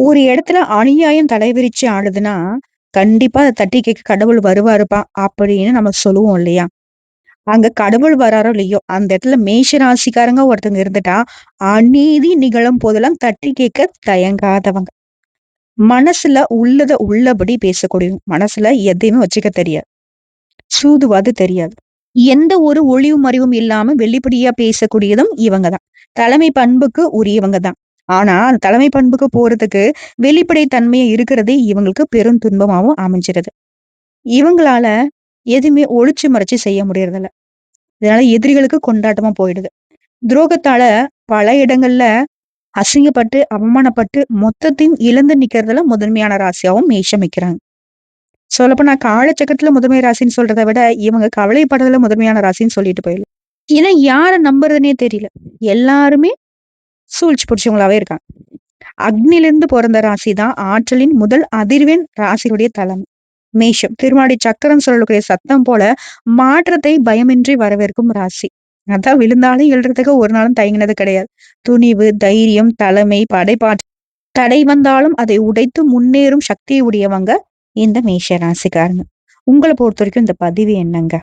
ஒரு இடத்துல அநியாயம் தலைவிரிச்சு ஆடுதுன்னா, கண்டிப்பா அதை தட்டி கேட்க கடவுள் வருவாருப்பா அப்படின்னு நம்ம சொல்லுவோம் இல்லையா? அங்க கடவுள் வராரோ இல்லையோ, அந்த இடத்துல மேஷ ராசிக்காரங்க ஒருத்தங்க இருந்துட்டா, அநீதி நிகழும் போதெல்லாம் தட்டி கேட்க தயங்காதவங்க. மனசுல உள்ளத உள்ளபடி பேசக்கூடியவங்க. மனசுல எதையுமே வச்சுக்க தெரியாது. சூதுவாது தெரியாது. எந்த ஒரு ஒளிவு மறைவும் இல்லாம வெளிப்படையா பேசக்கூடியதும் இவங்கதான் தலைமை பண்புக்கு உரியவங்க தான். ஆனா, அந்த தலைமை பண்புக்கு போறதுக்கு வெளிப்படை தன்மையை இருக்கிறதே இவங்களுக்கு பெரும் துன்பமாவும் அமைஞ்சிருது. இவங்களால எதுவுமே ஒளிச்சு மறைச்சு செய்ய முடியறதில்ல. இதனால எதிரிகளுக்கு கொண்டாட்டமா போயிடுது. துரோகத்தால பல இடங்கள்ல அசிங்கப்பட்டு, அவமானப்பட்டு மொத்தத்தையும் இழந்து நிக்கிறதுல முதன்மையான ராசியாவும் மேஷம் வைக்கிறாங்க. சொல்லப்போனா காலச்சக்கரத்துல முதன்மை ராசின்னு சொல்றதை விட, இவங்க கவலைப்படுறதுல முதன்மையான ராசின்னு சொல்லிட்டு போயிடலாம். ஏன்னா யார நம்புறதுனே தெரியல. எல்லாருமே சூழ்ச்சி பிடிச்சவங்களாவே இருக்காங்க. அக்னிலிருந்து பிறந்த ராசி தான் ஆற்றலின் முதல் அதிர்வெண் ராசியுடைய தலைமை. மேஷம் திருமாடி சக்கரம் சொல்லக்கூடிய சத்தம் போல மாற்றத்தை பயமின்றி வரவேற்கும் ராசி. அதான் விழுந்தாலும் எழுறதுக்கு ஒரு நாளும் தயங்கினது கிடையாது. துணிவு, தைரியம், தலைமை, படைப்பாற்றல் தடை வந்தாலும் அதை உடைத்து முன்னேறும் சக்தியை உடையவங்க இந்த மேஷ ராசிக்காரங்க. உங்களை பொறுத்த வரைக்கும் இந்த பதிவு என்னங்க?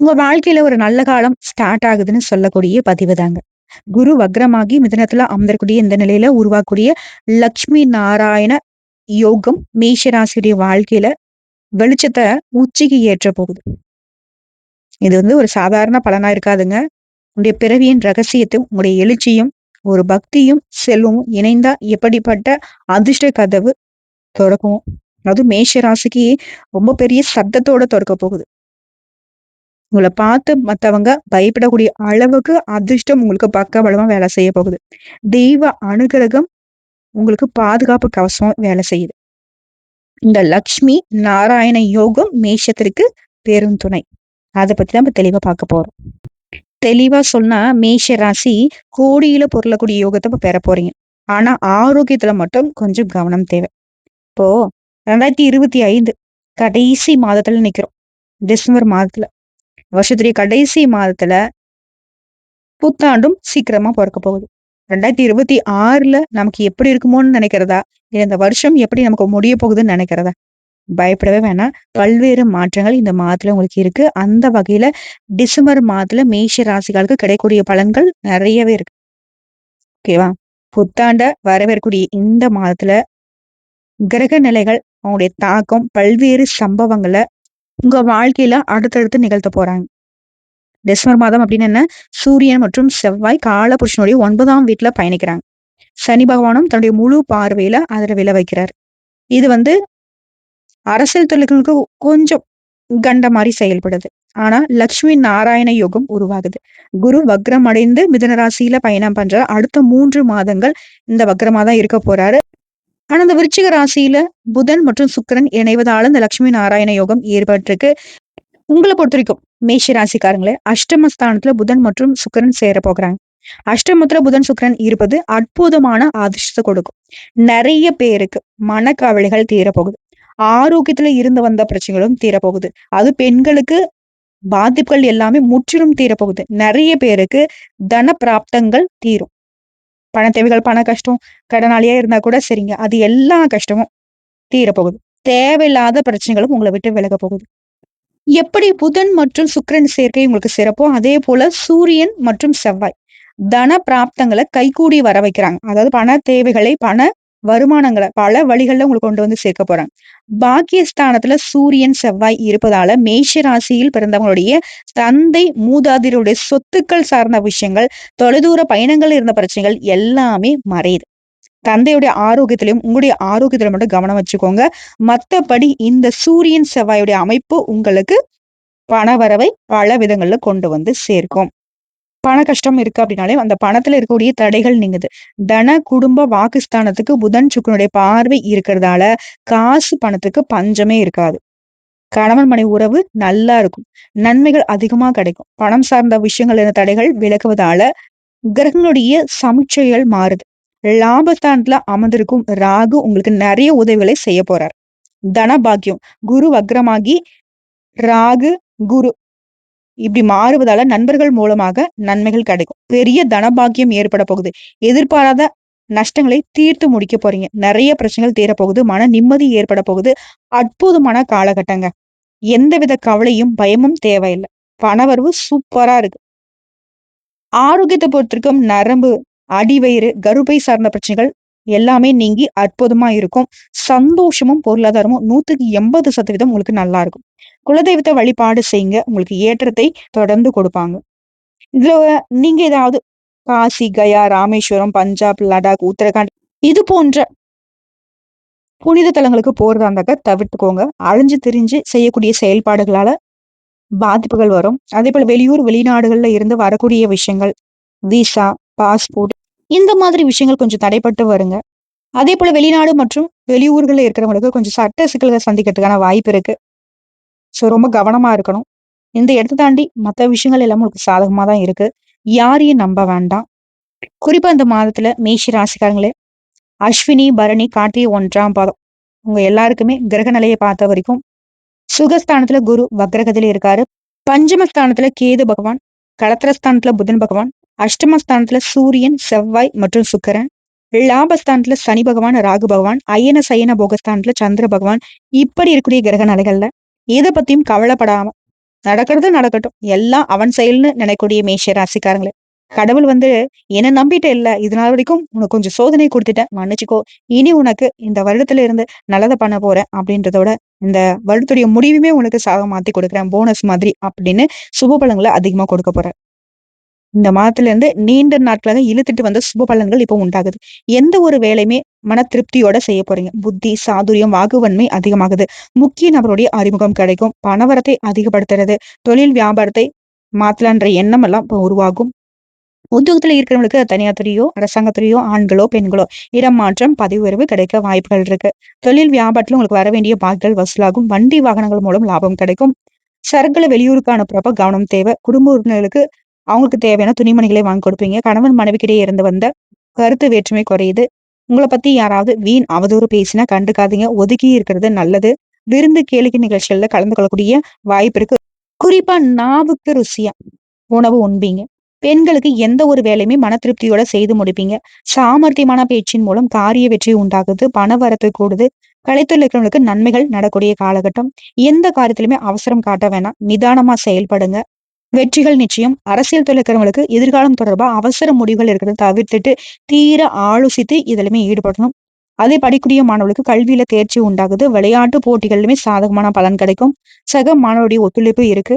உங்க வாழ்க்கையில ஒரு நல்ல காலம் ஸ்டார்ட் ஆகுதுன்னு சொல்லக்கூடிய பதிவு தாங்க. குரு வக்ரமாகி மிதனத்துல அமர்ந்தக்கூடிய இந்த நிலையில உருவாக்கக்கூடிய லக்ஷ்மி நாராயண யோகம் மேஷ ராசியுடைய வாழ்க்கையில வெளிச்சத்தை உச்சிக்கு ஏற்ற போகுது. இது வந்து ஒரு சாதாரண பலனா இருக்காதுங்க. உங்களுடைய பிறவியின் ரகசியத்தையும், உங்களுடைய எழுச்சியும், ஒரு பக்தியும், செல்வமும் இணைந்தா எப்படிப்பட்ட அதிர்ஷ்ட கதவு தொறக்கும். அதுவும் மேஷ ராசிக்கு ரொம்ப பெரிய சத்தத்தோட தொறக்க போகுது. உங்களை பார்த்து மத்தவங்க பயப்படக்கூடிய அளவுக்கு அதிர்ஷ்டம் உங்களுக்கு பக்கபலமா வேலை செய்ய போகுது. தெய்வ அனுகிரகம் உங்களுக்கு பாதுகாப்பு கவசமா வேலை செய்யுது. இந்த லக்ஷ்மி நாராயண யோகம் மேஷத்திற்கு பெரும் துணை. அதை பத்தி தான் தெளிவா பார்க்க போறோம். தெளிவா சொன்னா மேஷ ராசி கோடியில பொருளக்கூடிய யோகத்தை இப்ப பெற போறீங்க. ஆனா ஆரோக்கியத்துல மட்டும் கொஞ்சம் கவனம் தேவை. இப்போ 2025 கடைசி மாதத்துல நிக்கிறோம். டிசம்பர் மாதத்துல. வருஷத்துடைய கடைசி மாதத்துல புத்தாண்டும் சீக்கிரமா பிறக்க போகுது. 2026ல நமக்கு எப்படி இருக்குமோன்னு நினைக்கிறதா? இல்லை இந்த வருஷம் எப்படி நமக்கு முடிய போகுதுன்னு நினைக்கிறதா? பயப்படவே வேணாம். பல்வேறு மாற்றங்கள் இந்த மாதத்துல உங்களுக்கு இருக்கு. அந்த வகையில டிசம்பர் மாதத்துல மேஷ ராசிகளுக்கு கிடைக்கக்கூடிய பலன்கள் நிறையவே இருக்கு. ஓகேவா? புத்தாண்ட வரவேற்கக்கூடிய இந்த மாதத்துல கிரக நிலைகள், அவங்களுடைய தாக்கம், பல்வேறு சம்பவங்களை உங்க வாழ்க்கையில அடுத்தடுத்து நிகழ்த்த போறாங்க. டிசம்பர் மாதம் அப்படின்னு என்ன? சூரியன் மற்றும் செவ்வாய் காலபுருஷனுடைய 9ஆம் வீட்ல பயணிக்கிறாங்க. சனி பகவானும் தன்னுடைய முழு பார்வையில அதுல விளை வைக்கிறார். இது வந்து அரசியல் தொழில்களுக்கு கொஞ்சம் கண்ட மாதிரி செயல்படுது. ஆனா லட்சுமி நாராயண யோகம் உருவாகுது. குரு வக்ரம் அடைந்து மிதன ராசியில பயணம் பண்ற அடுத்த மூன்று மாதங்கள் இந்த வக்ரமா தான் இருக்க போறாரு. ஆனா இந்த விருச்சிக ராசியில புதன் மற்றும் சுக்கிரன் இணைவதால இந்த லட்சுமி நாராயண யோகம் ஏற்பட்டிருக்கு. உங்களை பொறுத்த வரைக்கும் மேஷ ராசிக்காரங்களே அஷ்டமஸ்தானத்துல புதன் மற்றும் சுக்கிரன் சேர போகிறாங்க அஷ்டமத்துல புதன், சுக்கரன் இருப்பது அற்புதமான அதிர்ஷ்டத்தை கொடுக்கும். நிறைய பேருக்கு மனக்கவலைகள் தீரப்போகுது. ஆரோக்கியத்துல இருந்து வந்த பிரச்சனைகளும் தீரப்போகுது. அது பெண்களுக்கு பாதிப்புகள் எல்லாமே முற்றிலும் தீரப்போகுது. நிறைய பேருக்கு தன பிராப்தங்கள் தீரும். பண தேவைகள், பண கஷ்டம், கடனாளியா இருந்தா கூட சரிங்க. அது எல்லா கஷ்டமும் தீரப்போகுது. தேவையில்லாத பிரச்சனைகளும் உங்களை விட்டு விலக போகுது. எப்படி புதன் மற்றும் சுக்கிரன் சேர்க்கை உங்களுக்கு சிறப்போ, அதே போல சூரியன் மற்றும் செவ்வாய் தன பிராப்தங்களை கைகூடி வர வைக்கிறாங்க. அதாவது பண தேவைகளை, பண வருமானங்களை பல வழிகள்ல உங்களுக்கு கொண்டு வந்து சேர்க்க போறாங்க. பாக்கியஸ்தானத்துல சூரியன், செவ்வாய் இருப்பதால மேஷ ராசியில் பிறந்தவங்களுடைய தந்தை, மூதாதையருடைய சொத்துக்கள் சார்ந்த விஷயங்கள், தொலைதூர பயணங்கள் இருந்த பிரச்சனைகள் எல்லாமே மறையுது. தந்தையுடைய ஆரோக்கியத்திலையும் உங்களுடைய ஆரோக்கியத்திலும் மட்டும் கவனம் வச்சுக்கோங்க. மத்தபடி இந்த சூரியன், செவ்வாயுடைய அமைப்பு உங்களுக்கு பணவரவை பல விதங்கள்ல கொண்டு வந்து சேர்க்கும். பண கஷ்டம் இருக்கு அப்படின்னாலே அந்த பணத்துல இருக்கக்கூடிய தடைகள் நீங்குது. தன, குடும்ப, வாக்குஸ்தானத்துக்கு புதன், சுக்கனுடைய பார்வை இருக்கிறதால காசு பணத்துக்கு பஞ்சமே இருக்காது. கணவன் மனை உறவு நல்லா இருக்கும். நன்மைகள் அதிகமா கிடைக்கும். பணம் சார்ந்த விஷயங்கள் இருந்த தடைகள் விலகுவதால கிரகங்களுடைய சமிச்சைகள் மாறுது. லாபஸ்தானத்துல அமர்ந்திருக்கும் ராகு உங்களுக்கு நிறைய உதவிகளை செய்ய போறார். தன பாக்கியம் குரு வக்ரமாகி ராகு, குரு இப்படி மாறுவதால நண்பர்கள் மூலமாக நன்மைகள் கிடைக்கும். பெரிய தனபாக்கியம் ஏற்பட போகுது. எதிர்பாராத நஷ்டங்களை தீர்த்து முடிக்க போறீங்க. நிறைய பிரச்சனைகள் தீரப்போகுது. மன நிம்மதி ஏற்பட போகுது. அற்புதமான காலகட்டங்க. எந்தவித கவலையும் பயமும் தேவையில்லை. பணவரவு சூப்பரா இருக்கு. ஆரோக்கியத்தை பொறுத்திருக்கும் நரம்பு அடிவயிறு கருப்பை சார்ந்த பிரச்சனைகள் எல்லாமே நீங்கி அற்புதமா இருக்கும். சந்தோஷமும் பொருளாதாரமும் நூத்துக்கு எண்பது சதவீதம் உங்களுக்கு நல்லா இருக்கும். குலதெய்வத்தை வழிபாடு செய்யுங்க உங்களுக்கு ஏற்றத்தை தொடர்ந்து கொடுப்பாங்க. இதுல நீங்க ஏதாவது காசி கயா ராமேஸ்வரம் பஞ்சாப் லடாக் உத்தரகாண்ட் இது போன்ற புனித தலங்களுக்கு போறதா இருந்தாக்க தவிர்த்துக்கோங்க. அழிஞ்சு திரிஞ்சு செய்யக்கூடிய செயல்பாடுகளால பாதிப்புகள் வரும். அதே போல வெளியூர் வெளிநாடுகள்ல இருந்து வரக்கூடிய விஷயங்கள் விசா பாஸ்போர்ட் இந்த மாதிரி விஷயங்கள் கொஞ்சம் தடைப்பட்டு வருங்க. அதே போல வெளிநாடு மற்றும் வெளியூர்களில் இருக்கிறவங்களுக்கு கொஞ்சம் சட்ட சிக்கல்களை சந்திக்கிறதுக்கான வாய்ப்பு இருக்கு. ஸோ ரொம்ப கவனமா இருக்கணும். இந்த இடத்த தாண்டி மற்ற விஷயங்கள் எல்லாம் உங்களுக்கு சாதகமா தான் இருக்கு. யாரையும் நம்ப வேண்டாம். குறிப்பா இந்த மாதத்துல மேஷி ராசிக்காரங்களே அஸ்வினி பரணி கார்த்திகை ஒன்றாம் பாதம். உங்க எல்லாருக்குமே கிரக நிலையை பார்த்த வரைக்கும் சுகஸ்தானத்துல குரு வக்ரகதில இருக்காரு. பஞ்சமஸ்தானத்துல கேது பகவான் களத்திரஸ்தானத்துல புதன் பகவான் அஷ்டமஸ்தானத்துல சூரியன் செவ்வாய் மற்றும் சுக்கரன். லாபஸ்தானத்துல சனி பகவான் ராகு பகவான் அயன சயன போகஸ்தானத்துல சந்திர பகவான். இப்படி இருக்கக்கூடிய கிரக நிலைகள்ல எதை பத்தியும் கவலைப்படாம நடக்கிறது நடக்கட்டும். எல்லாம் அவன் செயல்னு நினைக்கூடிய மேஷ ராசிக்காரங்களே. கடவுள் வந்து என்ன நம்பிட்டு இல்ல. இதனால வரைக்கும் உனக்கு கொஞ்சம் சோதனை கொடுத்துட்டேன். மன்னிச்சுக்கோ. இனி உனக்கு இந்த வருடத்துல இருந்து நல்லதை பண்ண போறேன் அப்படின்றதோட இந்த வருடத்துடைய முடிவுமே உனக்கு சாக மாத்தி கொடுக்குறேன். போனஸ் மாதிரி அப்படின்னு சுப பலங்களை அதிகமா கொடுக்க போறேன். இந்த மாதத்துல இருந்து நீண்ட நாட்களாக இழுத்துட்டு வந்த சுப பலன்கள் இப்போ உண்டாகுது. எந்த ஒரு வேலையுமே மன திருப்தியோட செய்ய போறீங்க. புத்தி சாதுரியம் வாகுவன்மை அதிகமாகுது. முக்கிய நபருடைய அறிமுகம் கிடைக்கும். பணவரத்தை அதிகப்படுத்துறது தொழில் வியாபாரத்தை மாத்தலான்ற எண்ணம் எல்லாம் இப்போ உருவாகும். உத்தியோகத்துல இருக்கிறவங்களுக்கு தனியார் அரசாங்கத்துறையோ ஆண்களோ பெண்களோ இடம் மாற்றம் பதவி உயர்வு கிடைக்க வாய்ப்புகள் இருக்கு. தொழில் வியாபாரத்துல உங்களுக்கு வர வேண்டிய பாக்கள் வசூலாகும். வண்டி வாகனங்கள் மூலம் லாபம் கிடைக்கும். சரக்குகளை வெளியூருக்கு அனுப்புறப்ப கவனம் தேவை. குடும்ப உறுப்பினர்களுக்கு அவங்களுக்கு தேவையான துணிமணிகளை வாங்கி கொடுப்பீங்க. கணவன் மனைவிக்கிடையே இருந்து வந்த கருத்து வேற்றுமை குறையுது. உங்களை பத்தி யாராவது வீண் அவதூறு பேசினா கண்டுக்காதீங்க. ஒதுக்கி இருக்கிறது நல்லது. விருந்து கேளிக்கை நிகழ்ச்சிகள்ல கலந்து கொள்ளக்கூடிய வாய்ப்பு இருக்கு. குறிப்பா நாவுக்கு ருசியா உணவு உண்பீங்க. பெண்களுக்கு எந்த ஒரு வேலையுமே மன திருப்தியோட செய்து முடிப்பீங்க. சாமர்த்தியமான பேச்சின் மூலம் காரிய வெற்றி உண்டாகுது. பண வரத்து கூடுது. கலைத்துறை இருக்கிறவங்களுக்கு நன்மைகள் நடக்கூடிய காலகட்டம். எந்த காரியத்திலுமே அவசரம் காட்ட வேணாம். நிதானமா செயல்படுங்க. வெற்றிகள் நிச்சயம். அரசியல் தொழிற்கிறவங்களுக்கு எதிர்காலம் தொடர்பா அவசர முடிவுகள் இருக்கிறத தவிர்த்துட்டு தீர ஆலோசித்து இதுலயுமே ஈடுபடணும். அதே படிக்கூடிய மாணவர்களுக்கு கல்வியில தேர்ச்சி உண்டாகுது. விளையாட்டு போட்டிகளிலுமே சாதகமான பலன் கிடைக்கும். சக மாணவருடைய ஒத்துழைப்பு இருக்கு.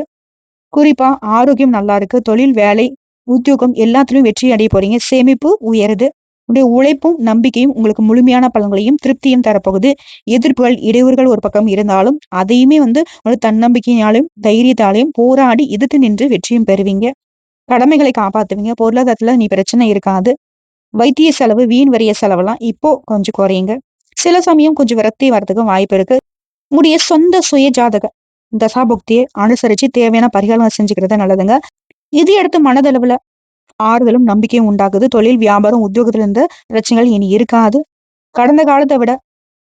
குறிப்பா ஆரோக்கியம் நல்லா இருக்கு. தொழில் வேலை உத்தியோகம் எல்லாத்துலயும் வெற்றி அடைய போறீங்க. சேமிப்பு உயருது. உடைய உழைப்பும் நம்பிக்கையும் உங்களுக்கு முழுமையான பலன்களையும் திருப்தியும் தரப்போகுது. எதிர்ப்புகள் இடையூறுகள் ஒரு பக்கம் இருந்தாலும் அதையுமே வந்து ஒரு தன்னம்பிக்கையாலையும் தைரியத்தாலையும் போராடி எதிர்த்து நின்று வெற்றியும் பெறுவீங்க. கடமைகளை காப்பாத்துவீங்க. பொருளாதாரத்துல நீ பிரச்சனை இருக்காது. வைத்திய செலவு வீண் வரிய செலவெல்லாம் இப்போ கொஞ்சம் குறையுங்க. சில சமயம் கொஞ்சம் விரக்தி வரதுக்கும் வாய்ப்பு இருக்கு. உங்களுடைய சொந்த சுய ஜாதக தசாபுக்தியை அனுசரிச்சு தேவையான பரிகாரம் செஞ்சுக்கிறது நல்லதுங்க. இது எடுத்து மனதளவுல ஆறுதலும் நம்பிக்கையும் உண்டாகுது தொழில் வியாபாரம் உத்தியோகத்திலிருந்து பிரச்சனைகள் இனி இருக்காது. கடந்த காலத்தை விட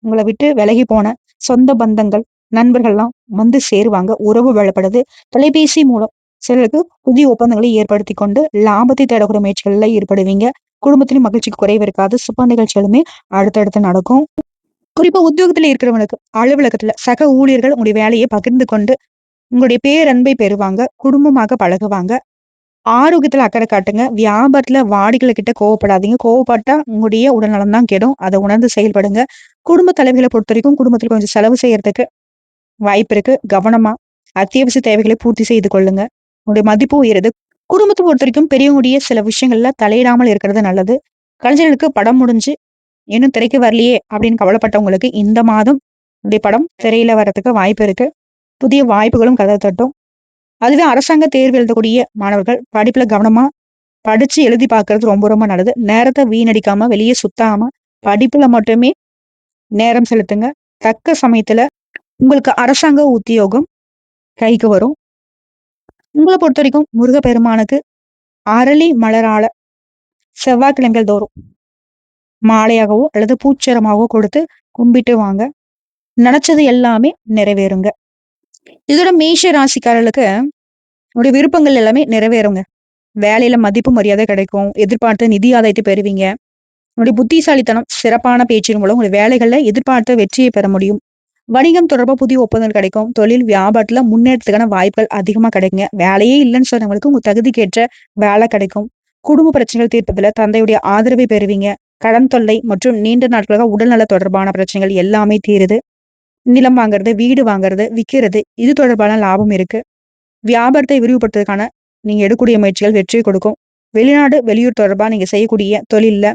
உங்களை விட்டு விலகி போன சொந்த பந்தங்கள் நண்பர்கள்லாம் வந்து சேருவாங்க. உறவு வளப்படுது. தொலைபேசி மூலம் சிலருக்கு புதிய ஒப்பந்தங்களை ஏற்படுத்தி கொண்டு லாபத்தை தேடக்கூடிய முயற்சிகள்ல ஈடுபடுவீங்க. குடும்பத்திலும் மகிழ்ச்சிக்கு குறைவு இருக்காது. சுப நிகழ்ச்சிகளுமே அடுத்தடுத்து நடக்கும். குறிப்பா உத்தியோகத்துல இருக்கிறவங்களுக்கு அலுவலகத்துல சக ஊழியர்கள் உங்களுடைய வேலையை பகிர்ந்து கொண்டு உங்களுடைய பேரன்பை பெறுவாங்க. குடும்பமாக பழகுவாங்க. ஆரோக்கியத்தில் அக்கறை காட்டுங்க. வியாபாரத்தில் வாடிகளை கிட்ட கோவப்படாதீங்க. கோவப்பட்டா உங்களுடைய உடல்நலம் தான் கெடும். அதை உணர்ந்து செயல்படுங்க. குடும்ப தலைவிகளை பொறுத்த வரைக்கும் குடும்பத்தில் கொஞ்சம் செலவு செய்யறதுக்கு வாய்ப்பு இருக்கு. கவனமா அத்தியாவசிய தேவைகளை பூர்த்தி செய்து கொள்ளுங்க. உங்களுடைய மதிப்பு உயருது. குடும்பத்தை பொறுத்த வரைக்கும் பெரியவங்களுடைய சில விஷயங்கள்ல தலையிடாமல் இருக்கிறது நல்லது. கலைஞர்களுக்கு படம் முடிஞ்சு இன்னும் திரைக்கு வரலையே அப்படின்னு கவலைப்பட்டவங்களுக்கு இந்த மாதம் உடைய படம் திரையில வர்றதுக்கு வாய்ப்பு இருக்கு. புதிய வாய்ப்புகளும் கதை தட்டும். அதுவே அரசாங்க தேர்வு எழுதக்கூடிய மாணவர்கள் படிப்புல கவனமா படிச்சு எழுதி பார்க்கறது ரொம்ப ரொம்ப நல்லது. நேரத்தை வீணடிக்காம வெளியே சுத்தாம படிப்புல மட்டுமே நேரம் செலுத்துங்க. தக்க சமயத்துல உங்களுக்கு அரசாங்க உத்தியோகம் கைக்கு வரும். உங்களை பொறுத்த வரைக்கும் முருகப்பெருமானுக்கு அரளி மலரால செவ்வாய்க்கிழமைகள் தோறும் மாலையாகவோ அல்லது பூச்சரமாகவோ கொடுத்து கும்பிட்டு வாங்க. நினைச்சது எல்லாமே நிறைவேறுங்க. இதோட மேஷ ராசிக்காரர்களுக்கு உடைய விருப்பங்கள் எல்லாமே நிறைவேறுங்க. வேலையில மதிப்பு மரியாதை கிடைக்கும். எதிர்பார்த்த நிதி ஆதாயத்தை பெறுவீங்க. உங்களுடைய புத்திசாலித்தனம் சிறப்பான பேச்சின் மூலம் உங்களுடைய வேலைகள்ல எதிர்பார்த்த வெற்றியை பெற முடியும். வணிகம் தொடர்பா புதிய ஒப்பந்தங்கள் கிடைக்கும். தொழில் வியாபாரத்துல முன்னேற்றத்துக்கான வாய்ப்புகள் அதிகமா கிடைக்குங்க. வேலையே இல்லைன்னு சொன்னவங்களுக்கு உங்க தகுதிக்கேற்ற வேலை கிடைக்கும். குடும்ப பிரச்சனைகள் தீர்ப்பதுல தந்தையுடைய ஆதரவை பெறுவீங்க. கடன் தொல்லை மற்றும் நீண்ட நாட்களாக உடல்நல தொடர்பான பிரச்சனைகள் எல்லாமே தீருது. நிலம் வாங்குறது வீடு வாங்குறது விற்கிறது இது தொடர்பான லாபம் இருக்கு. வியாபாரத்தை விரிவுபடுத்துறதுக்கான நீங்க எடுக்கக்கூடிய முயற்சிகள் வெற்றி கொடுக்கும். வெளிநாடு வெளியூர் தொடர்பா நீங்க செய்யக்கூடிய தொழில்ல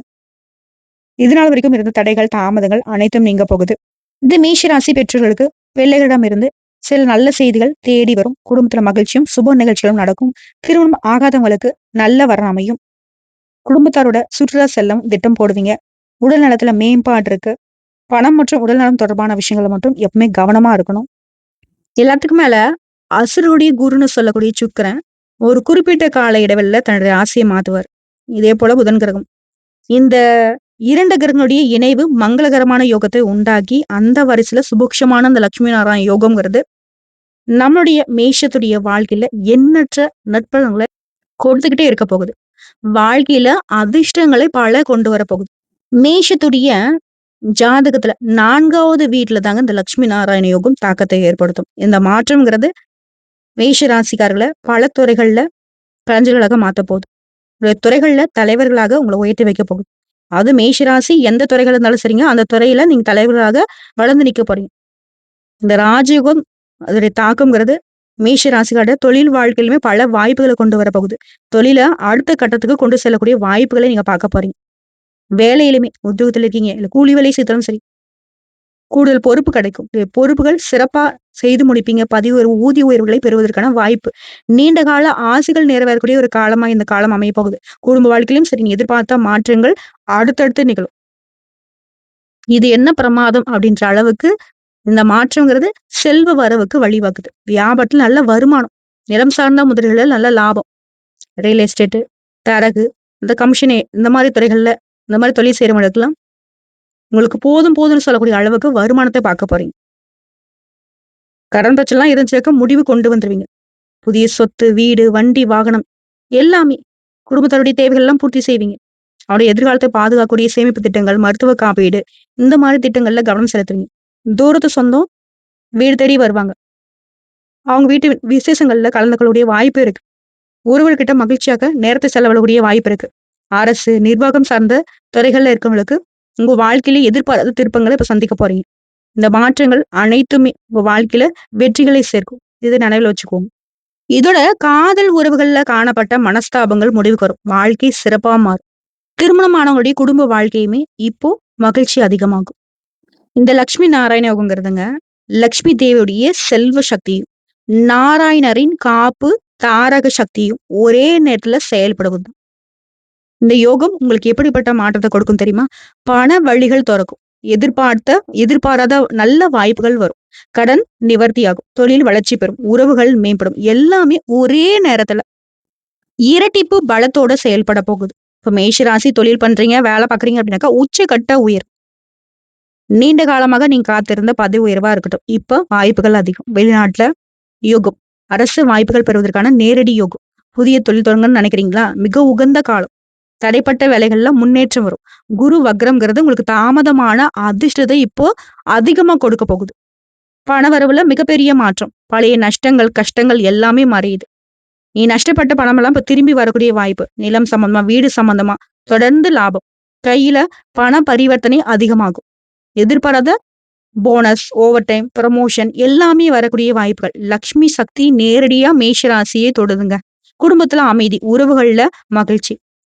இதனால் வரைக்கும் இருந்த தடைகள் தாமதங்கள் அனைத்தும் நீங்க போகுது. இது மேஷ ராசி பெற்றோர்களுக்கு பிள்ளைகளிடம் இருந்து சில நல்ல செய்திகள் தேடி வரும். குடும்பத்துல மகிழ்ச்சியும் சுப நிகழ்ச்சிகளும் நடக்கும். திருமணம் ஆகாதவங்களுக்கு நல்ல வரம் அமையும். குடும்பத்தாரோட சுற்றுலா செல்லம் திட்டம் போடுவீங்க. உடல் நலத்துல மேம்பாடு இருக்கு. பணம் மற்றும் உடல் நலம் தொடர்பான விஷயங்களை மட்டும் எப்பவுமே கவனமா இருக்கணும். எல்லாத்துக்கும் மேல அசுருடைய குருன்னு சொல்லக்கூடிய சுக்கரன் ஒரு குறிப்பிட்ட கால இடைவெளியில தன்னுடைய ஆசையை மாத்துவார். இதே போல புதன் கிரகம். இந்த இரண்டு கிரகங்களுடைய இணைவு மங்களகரமான யோகத்தை உண்டாக்கி அந்த வரிசையில சுபுக்ஷமான அந்த லட்சுமி நாராயண யோகம்ங்கிறது நம்மளுடைய மேஷத்துடைய வாழ்க்கையில எண்ணற்ற நட்பங்களை கொடுத்துக்கிட்டே இருக்க போகுது. வாழ்க்கையில அதிர்ஷ்டங்களை பல கொண்டு வர போகுது. மேஷத்துடைய ஜாதகத்துல நான்காவது வீட்டுல தாங்க இந்த லட்சுமி நாராயண யோகம் தாக்கத்தை ஏற்படுத்தும். இந்த மாற்றம்ங்கிறது மேஷ ராசிக்காரர்களை பல துறைகள்ல கலைஞர்களாக மாற்ற போகுது. துறைகள்ல தலைவர்களாக உங்களை உயர்த்தி வைக்க போகுது. அது மேஷராசி எந்த துறைகள் இருந்தாலும் சரிங்க. அந்த துறையில நீங்க தலைவர்களாக வளர்ந்து நிக்க போறீங்க. இந்த ராஜயோகம் அதோடைய தாக்கம்ங்கிறது மேஷ ராசிக்கார தொழில் வாழ்க்கையிலுமே பல வாய்ப்புகளை கொண்டு வர போகுது. தொழில அடுத்த கட்டத்துக்கு கொண்டு செல்லக்கூடிய வாய்ப்புகளை நீங்க பார்க்க போறீங்க. வேலையிலுமே உத்தியோகத்தில் இருக்கீங்க. இல்லை கூலி வேலை செய்தாலும் சரி. கூடுதல் பொறுப்பு கிடைக்கும். பொறுப்புகள் சிறப்பா செய்து முடிப்பீங்க. பதிவு உயர்வு ஊதிய உயர்வுகளை பெறுவதற்கான வாய்ப்பு. நீண்ட கால ஆசைகள் நிறைவேறக்கூடிய ஒரு காலமா இந்த காலம் அமைய போகுது. குடும்ப வாழ்க்கையிலும் சரி நீ எதிர்பார்த்த மாற்றங்கள் அடுத்தடுத்து நிகழும். இது என்ன பிரமாதம் அப்படின்ற அளவுக்கு இந்த மாற்றங்கிறது செல்வ வரவுக்கு வழிவகுது. வியாபாரத்தில் நல்ல வருமானம் நிலம் சார்ந்த முதலீடுகளில் நல்ல லாபம். ரியல் எஸ்டேட்டு தரகு இந்த கமிஷனே இந்த மாதிரி துறைகள்ல இந்த மாதிரி தொழில் செய்யறவங்களுக்குலாம் உங்களுக்கு போதும் போதும்னு சொல்லக்கூடிய அளவுக்கு வருமானத்தை பார்க்க போறீங்க. கடன் பிரச்சனைலாம் இருந்துச்சுக்க முடிவு கொண்டு வந்துருவீங்க. புதிய சொத்து வீடு வண்டி வாகனம் எல்லாமே குடும்பத்தருடைய தேவைகள் எல்லாம் பூர்த்தி செய்வீங்க. அவருடைய எதிர்காலத்தை பாதுகாக்கக்கூடிய சேமிப்பு திட்டங்கள் மருத்துவ காப்பீடு இந்த மாதிரி திட்டங்கள்ல கவனம் செலுத்துவீங்க. தூரத்து சொந்தம் வீடு தேடி வருவாங்க. அவங்க வீட்டு விசேஷங்கள்ல கலந்துக்கக்கூடிய வாய்ப்பு இருக்கு. ஒருவர்கிட்ட மகிழ்ச்சியாக நேரத்தை செலவிடக்கூடிய வாய்ப்பு இருக்கு. அரசு நிர்வாகம் சார்ந்த துறைகள்ல இருக்கவங்களுக்கு உங்க வாழ்க்கையில எதிர்பாராத திருப்பங்களை இப்ப சந்திக்க போறீங்க. இந்த மாற்றங்கள் அனைத்துமே உங்க வாழ்க்கையில வெற்றிகளை சேர்க்கும். இதை நினைவில் வச்சுக்கோங்க. இதோட காதல் உறவுகள்ல காணப்பட்ட மனஸ்தாபங்கள் முடிவுக்கு வரும். வாழ்க்கை சிறப்பா மாறும். திருமணமானவங்களுடைய குடும்ப வாழ்க்கையுமே இப்போ மகிழ்ச்சி அதிகமாகும். இந்த லக்ஷ்மி நாராயண யோகங்கிறதுங்க லக்ஷ்மி தேவியுடைய செல்வ சக்தியும் நாராயணரின் காப்பு தாரக சக்தியும் ஒரே நேரத்துல செயல்படுவது இந்த யோகம் உங்களுக்கு எப்படிப்பட்ட மாற்றத்தை கொடுக்கும் தெரியுமா? பண வழிகள் திறக்கும். எதிர்பார்த்த எதிர்பாராத நல்ல வாய்ப்புகள் வரும். கடன் நிவர்த்தியாகும். தொழில் வளர்ச்சி பெறும். உறவுகள் மேம்படும். எல்லாமே ஒரே நேரத்துல இரட்டிப்பு பலத்தோட செயல்பட போகுது. இப்ப மேஷராசி தொழில் பண்றீங்க வேலை பாக்குறீங்க அப்படின்னாக்கா உச்சக்கட்ட உயர். நீண்ட காலமாக நீங்க காத்திருந்த பதவி உயர்வா இருக்கட்டும். இப்ப வாய்ப்புகள் அதிகம். வெளிநாட்டுல யோகம். அரசு வாய்ப்புகள் பெறுவதற்கான நேரடி யோகம். புதிய தொழில் தொடங்கன்னு நினைக்கிறீங்களா? மிக உகந்த காலம். தடைப்பட்ட வேலைகள்ல முன்னேற்றம் வரும். குரு வக்ரம்ங்கிறது உங்களுக்கு தாமதமான அதிர்ஷ்டத்தை இப்போ அதிகமா கொடுக்க போகுது. பணவரவுல மிகப்பெரிய மாற்றம். பழைய நஷ்டங்கள் கஷ்டங்கள் எல்லாமே மறையுது. நீ நஷ்டப்பட்ட பணமெல்லாம் இப்ப திரும்பி வரக்கூடிய வாய்ப்பு. நிலம் சம்பந்தமா வீடு சம்பந்தமா தொடர்ந்து லாபம். கையில பண பரிவர்த்தனை அதிகமாகும். எதிர்பாராத போனஸ் ஓவர் டைம் ப்ரமோஷன் எல்லாமே வரக்கூடிய வாய்ப்புகள். லக்ஷ்மி சக்தி நேரடியா மேஷ ராசியே தொடுதுங்க. குடும்பத்துல அமைதி உறவுகள்ல மகிழ்ச்சி.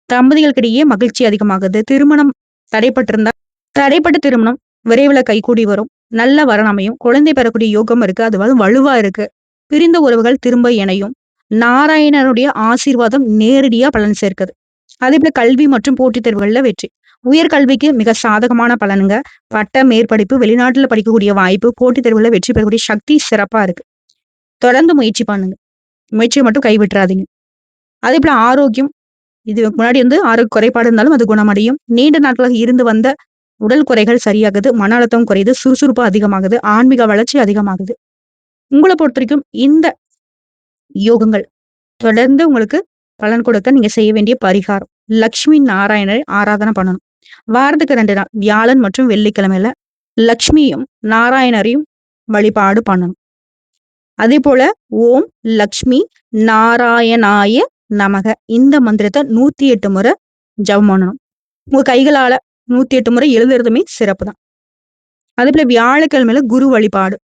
தம்பதிகளுக்கிடையே மகிழ்ச்சி அதிகமாகுது. திருமணம் தடைப்பட்டிருந்தா தடைப்பட்ட திருமணம் விரைவில் கைகூடி வரும். நல்ல வரணமையும் அமையும். குழந்தை பெறக்கூடிய யோகம் இருக்கு. அது வந்து வலுவா இருக்கு. பிரிந்த உறவுகள் திரும்ப இணையும். நாராயணனுடைய ஆசீர்வாதம் நேரடியா பலன் சேர்க்குது. அதே போல கல்வி மற்றும் போட்டித் தேர்வுகள்ல வெற்றி. உயர்கல்விக்கு மிக சாதகமான பலனுங்க. பட்ட மேற்படிப்பு வெளிநாட்டுல படிக்கக்கூடிய வாய்ப்பு போட்டித் தேர்வுல வெற்றி பெறக்கூடிய சக்தி சிறப்பா இருக்கு. தொடர்ந்து முயற்சி பண்ணுங்க. முயற்சியை மட்டும் கைவிட்டுறாதீங்க. அதே போல ஆரோக்கியம் இது முன்னாடி வந்து ஆரோக்கிய குறைபாடு இருந்தாலும் அது குணமடையும். நீண்ட நாட்களாக இருந்து வந்த உடல் குறைகள் சரியாகுது மன அழுத்தம் குறையுது சுறுசுறுப்பு அதிகமாகுது ஆன்மீக வளர்ச்சி அதிகமாகுது. உங்களை பொறுத்த வரைக்கும் இந்த யோகங்கள் தொடர்ந்து உங்களுக்கு பலன் கொடுக்க நீங்க செய்ய வேண்டிய பரிகாரம். லக்ஷ்மி நாராயணரை ஆராதனை பண்ணணும். வாரத்துக்கு ரெண்டு நாள் வியாழன் மற்றும் வெள்ளிக்கிழமையில லக்ஷ்மியும் நாராயணரையும் வழிபாடு பண்ணணும். அதே போல ஓம் லக்ஷ்மி நாராயணாய நமக இந்த மந்திரத்தை நூத்தி எட்டு முறை ஜபம் பண்ணணும். உங்க கைகளால நூத்தி எட்டு முறை எழுதுறதுமே சிறப்பு தான் அதே போல வியாழக்கிழமையில குரு வழிபாடு.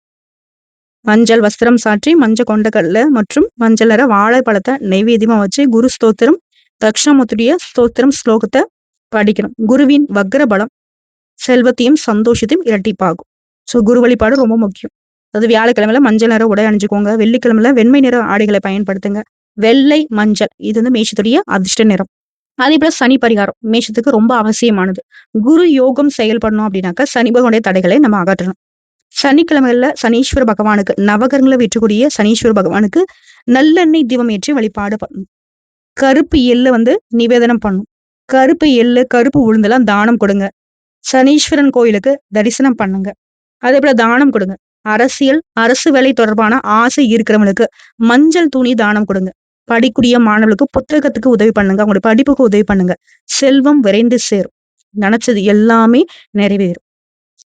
மஞ்சள் வஸ்திரம் சாற்றி மஞ்சள் கொண்டக்கடல மற்றும் மஞ்சள் நிற வாழைப்பழத்தை நைவேத்தியமா வச்சு குரு ஸ்தோத்திரம் தக்ஷணமுத்துடைய ஸ்தோத்திரம் ஸ்லோகத்தை படிக்கணும். குருவின் வக்ர பலம் செல்வத்தையும் சந்தோஷத்தையும் இரட்டிப்பாகும். ஸோ குரு வழிபாடு ரொம்ப முக்கியம். அது வியாழக்கிழமையில மஞ்சள் நிற உடை அணிஞ்சுக்கோங்க. வெள்ளிக்கிழமையில வெண்மை நிற ஆடைகளை பயன்படுத்துங்க. வெள்ளை மஞ்சள். இது வந்து மேஷத்துடைய அதிர்ஷ்ட நிறம். அதே போல சனி பரிகாரம். மேஷத்துக்கு ரொம்ப அவசியமானது. குரு யோகம் செயல்படணும் அப்படின்னாக்கா சனி பகவானுடைய தடைகளை நம்ம அகற்றணும். சனிக்கிழமையில சனீஸ்வர பகவானுக்கு நவகரங்களை விற்றக்கூடிய சனீஸ்வர பகவானுக்கு நல்லெண்ணெய் தீபம் ஏற்றி வழிபாடு பண்ணணும். கருப்பு எள்ளு வந்து நிவேதனம் பண்ணும் கருப்பு எள்ளு கருப்பு உளுந்தெல்லாம் தானம் கொடுங்க. சனீஸ்வரன் கோயிலுக்கு தரிசனம் பண்ணுங்க. அதே போல தானம் கொடுங்க. அரசியல் அரசு வேலை தொடர்பான ஆசை இருக்கிறவங்களுக்கு மஞ்சள் துணி தானம் கொடுங்க. படிக்கூடிய மாணவர்களுக்கு புத்தகத்துக்கு உதவி பண்ணுங்க. அவங்களுடைய படிப்புக்கு உதவி பண்ணுங்க. செல்வம் விரைந்து சேரும். நினைச்சது எல்லாமே நிறைவேறும்.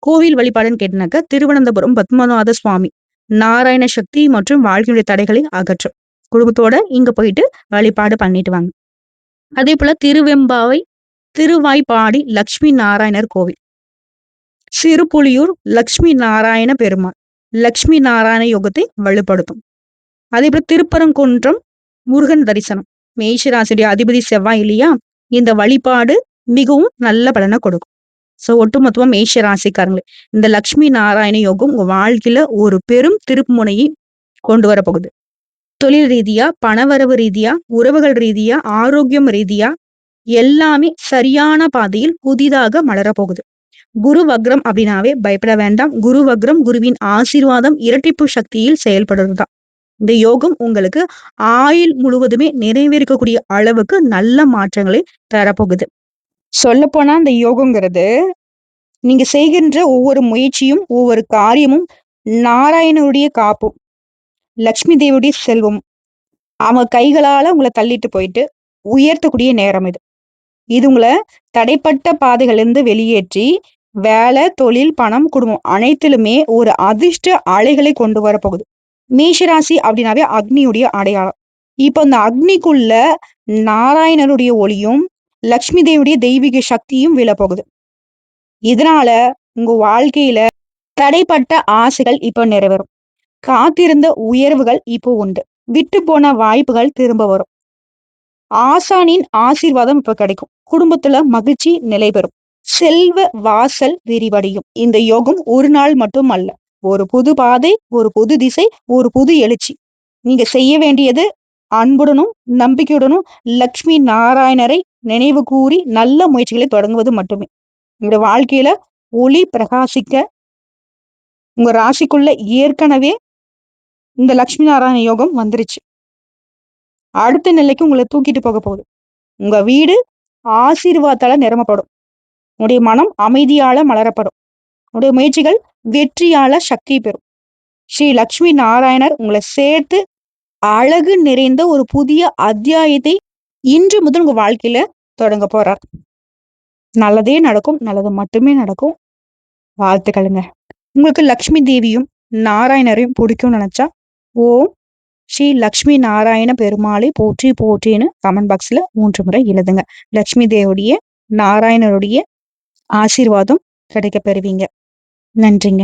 கோவில் வழிபாடுன்னு கேட்டினாக்க திருவனந்தபுரம் பத்மநாத சுவாமி நாராயண சக்தி மற்றும் வாழ்க்கையுடைய தடைகளை அகற்றும். குடும்பத்தோட இங்க போயிட்டு வழிபாடு பண்ணிட்டு வாங்க. அதே போல திருவெம்பாவை திருவாய்ப்பாடி லக்ஷ்மி நாராயணர் கோவில். சிறுபுலியூர் லக்ஷ்மி நாராயண பெருமாள் லக்ஷ்மி நாராயண யோகத்தை வலுப்படுத்தும். அதே போல திருப்பரங்குன்றம் முருகன் தரிசனம். மேஷராசியுடைய அதிபதி செவ்வாய் இல்லையா? இந்த வழிபாடு மிகவும் நல்ல பலனை கொடுக்கும். சோ ஒட்டுமொத்தமா மேஷ ராசிக்காரங்களே இந்த லக்ஷ்மி நாராயண யோகம் உங்க வாழ்க்கையில ஒரு பெரும் திருப்புமுனையை கொண்டு வரப்போகுது தொழில் ரீதியா பணவரவு ரீதியா உறவுகள் ரீதியா ஆரோக்கியம் ரீதியா எல்லாமே சரியான பாதையில் புதிதாக மலரப்போகுது குரு வக்ரம் அப்படின்னாவே பயப்பட வேண்டாம். குரு வக்ரம் குருவின் ஆசீர்வாதம் இரட்டிப்பு சக்தியில் செயல்படுறதுதான். இந்த யோகம் உங்களுக்கு ஆயுள் முழுவதுமே நிறைவேறக்கூடிய அளவுக்கு நல்ல மாற்றங்களை தரப்போகுது. சொல்ல போனா இந்த யோகங்கிறது நீங்க செய்கின்ற ஒவ்வொரு முயற்சியும் ஒவ்வொரு காரியமும் நாராயணனுடைய காப்பும் லக்ஷ்மி தேவியுடைய செல்வம். அவங்க கைகளால உங்களை தள்ளிட்டு போயிட்டு உயர்த்தக்கூடிய நேரம் இது. இது உங்களை தடைப்பட்ட பாதைகளிலிருந்து வெளியேற்றி வேலை தொழில் பணம் குடும்பம் அனைத்திலுமே ஒரு அதிர்ஷ்ட அலைகளை கொண்டு வர போகுது மேஷராசி அப்படின்னாவே அக்னியுடைய அடையாளம். இப்ப இந்த அக்னிக்குள்ள நாராயணனுடைய ஒளியும் லக்ஷ்மி தேவியுடைய தெய்வீக சக்தியும் விழப்போகுது. இதனால உங்க வாழ்க்கையில தடைப்பட்ட ஆசைகள் இப்ப நிறைவேறும். காத்திருந்த உயர்வுகள் இப்போ உண்டு. விட்டு போன வாய்ப்புகள் திரும்ப வரும். ஆசானின் ஆசீர்வாதம் இப்ப கிடைக்கும். குடும்பத்துல மகிழ்ச்சி நிலை பெறும் செல்வ வாசல் விரிவடையும். இந்த யோகம் ஒரு நாள் மட்டும் அல்ல. ஒரு புது பாதை ஒரு புது திசை ஒரு புது எழுச்சி. நீங்க செய்ய வேண்டியது அன்புடனும் நம்பிக்கையுடனும் லக்ஷ்மி நாராயணரை நினைவு கூறி நல்ல முயற்சிகளை தொடங்குவது மட்டுமே. உங்க வாழ்க்கையில ஒளி பிரகாசிக்க உங்க ராசிக்குள்ள ஏற்கனவே இந்த லக்ஷ்மி நாராயண யோகம் வந்துருச்சு. அடுத்த நிலைக்கு உங்களை தூக்கிட்டு போக போகுது. உங்க வீடு ஆசீர்வாதத்தால நிரம்பப்படும். உங்களுடைய மனம் அமைதியால மலரப்படும். உங்களுடைய முயற்சிகள் வெற்றியால சக்தி பெறும். ஸ்ரீ லக்ஷ்மி நாராயணர் உங்களை சேர்த்து அழகு நிறைந்த ஒரு புதிய அத்தியாயத்தை இன்று முதல் உங்க வாழ்க்கையில தொடங்க போறார். நல்லதே நடக்கும் நல்லது மட்டுமே நடக்கும். வாழ்த்துக்களுங்க. உங்களுக்கு லக்ஷ்மி தேவியும் நாராயணரையும் பிடிக்கும்னு நினைச்சா ஓம் ஸ்ரீ லக்ஷ்மி நாராயண பெருமாளை போற்றி போற்றின்னு கமெண்ட் பாக்ஸ்ல மூன்று முறை எழுதுங்க. லக்ஷ்மி தேவியுடைய நாராயணருடைய ஆசீர்வாதம் கிடைக்க பெறுவீங்க. நன்றிங்க.